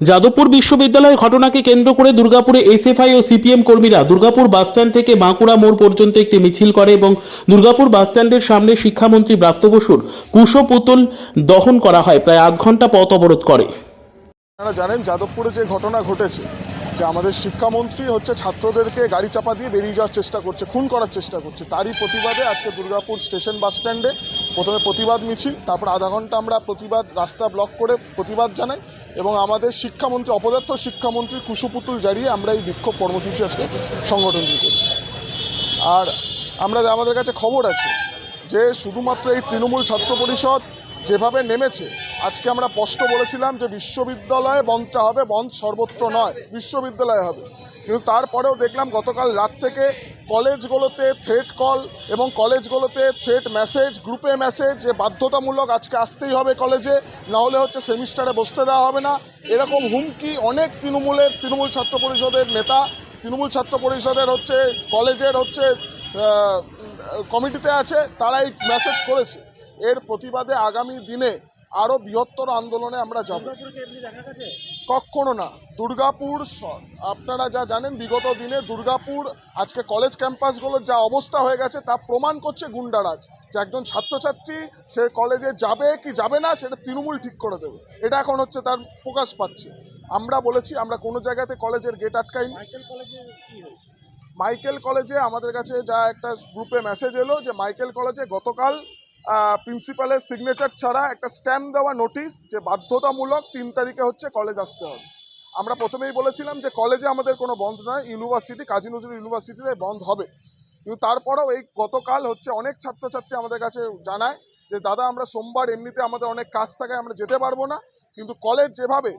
যাদবপুর বিশ্ববিদ্যালয়ের ঘটনাকে কেন্দ্র করে দুর্গাপুরে এসএফআই ও সিপিএম কর্মীরা দুর্গাপুর বাসস্ট্যান্ড থেকে বাঁকুড়া মোড় পর্যন্ত একটি মিছিল করে এবং দুর্গাপুর বাসস্ট্যান্ডের সামনে শিক্ষামন্ত্রী ব্রাত্য বসুর কুশো পুতুল দহন করা হয়। প্রায় আধ ঘণ্টা পথ অবরোধ করে। আপনারা জানেন, যাদবপুরে যে ঘটনা ঘটেছে, যে আমাদের শিক্ষামন্ত্রী হচ্ছে ছাত্রদেরকে গাড়ি চাপা দিয়ে বেরিয়ে যাওয়ার চেষ্টা করছে, খুন করার চেষ্টা করছে। তারই প্রতিবাদে আজকে দুর্গাপুর স্টেশন বাস স্ট্যান্ডে প্রথমে প্রতিবাদ মিছিল, তারপর আধা ঘণ্টা আমরা প্রতিবাদ রাস্তা ব্লক করে প্রতিবাদ জানাই এবং আমাদের শিক্ষামন্ত্রী, অপদার্থ শিক্ষামন্ত্রী কুশুপুতুল জারিয়ে আমরা এই বিক্ষোভ কর্মসূচি আজকে সংগঠনটি করি। আর আমরা আমাদের কাছে খবর আছে যে শুধুমাত্র এই তৃণমূল ছাত্র পরিষদ যেভাবে নেমেছে, আজকে আমরা স্পষ্ট বলেছিলাম যে বিশ্ববিদ্যালয়ে বন্ধটা হবে, বন্ধ সর্বত্র নয়, বিশ্ববিদ্যালয়ে হবে। কিন্তু তারপরেও দেখলাম গতকাল রাত থেকে কলেজগুলোতে থ্রেট কল এবং কলেজগুলোতে থ্রেট মেসেজ গ্রুপে মেসেজ যে বাধ্যতামূলক আজকে আসতেই হবে কলেজে না হলে হচ্ছে সেমিস্টারে বসতে দেওয়া হবে না। এরকম হুমকি অনেক তৃণমূলের, তৃণমূল ছাত্র পরিষদের নেতা, তৃণমূল ছাত্র পরিষদের হচ্ছে, কলেজের হচ্ছে কমিটিতে আছে তারা এই মেসেজ করেছে। এর প্রতিবাদে আগামী দিনে আরও বৃহত্তর আন্দোলনে আমরা যাব। কখনো না, দুর্গাপুর আপনারা যা জানেন, বিগত দিনে দুর্গাপুর, আজকে কলেজ ক্যাম্পাসগুলোর যা অবস্থা হয়ে গেছে, তা প্রমাণ করছে গুন্ডারাজ। যে একজন ছাত্রছাত্রী, সে কলেজে যাবে কি যাবে না, সেটা তৃণমূল ঠিক করে দেবে। এটা এখন হচ্ছে তার প্রকাশ পাচ্ছে। আমরা বলেছি, আমরা কোনো জায়গাতে কলেজের গেট আটকাইনি। মাইকেল কলেজে আমাদের কাছে যা একটা গ্রুপে মেসেজ এলো যে মাইকেল কলেজে গতকাল প্রিন্সিপালের সিগনেচার ছাড়া একটা স্ট্যাম্প দেওয়া নোটিশ যে বাধ্যতামূলক তিন তারিখে হচ্ছে কলেজ আসতে হবে। আমরা প্রথমেই বলেছিলাম যে কলেজে আমাদের কোনো বন্ধ নয় ইউনিভার্সিটি কাজী নজরুল ইউনিভার্সিটিতে বন্ধ হবে। কিন্তু তারপরেও এই গতকাল হচ্ছে অনেক ছাত্রছাত্রী আমাদের কাছে জানায় যে, দাদা, আমরা সোমবার এমনিতে আমাদের অনেক কাজ থাকে আমরা যেতে পারব না, কিন্তু কলেজ যেভাবে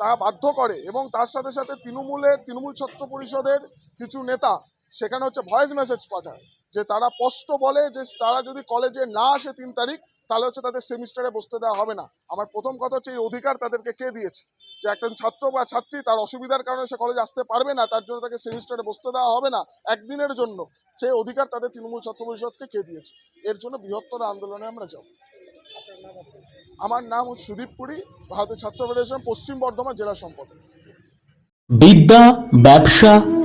তা বাধ্য করে এবং তার সাথে সাথে তৃণমূলের, তৃণমূল ছাত্র পরিষদের কিছু নেতা সেখানে হচ্ছে ভয়েস মেসেজ পাঠায়, যে তারা স্পষ্ট বলে যে তারা যদি কলেজে না আসে তিন তারিখ, তাহলে হচ্ছে তাদের সেমিস্টারে বসতে দেওয়া হবে না। আমার প্রথম কথা হচ্ছে এই অধিকার তাদেরকে কে দিয়েছে? যে একজন ছাত্র বা ছাত্রী তার অসুবিধার কারণে সে কলেজে আসতে পারবে না, তার জন্য তাকে সেমিস্টারে বসতে দেওয়া হবে না একদিনের জন্য। সেই অধিকার তাদের তৃণমূল ছাত্র পরিষদকে কে দিয়েছে? এর জন্য বৃহত্তর আন্দোলনে আমরা যাব। আমার নাম সুদীপ পুরী ভারতীয় ছাত্র ফেডারেশন পশ্চিম বর্ধমান জেলা সম্পাদক। বিদ্যা, ব্যবসা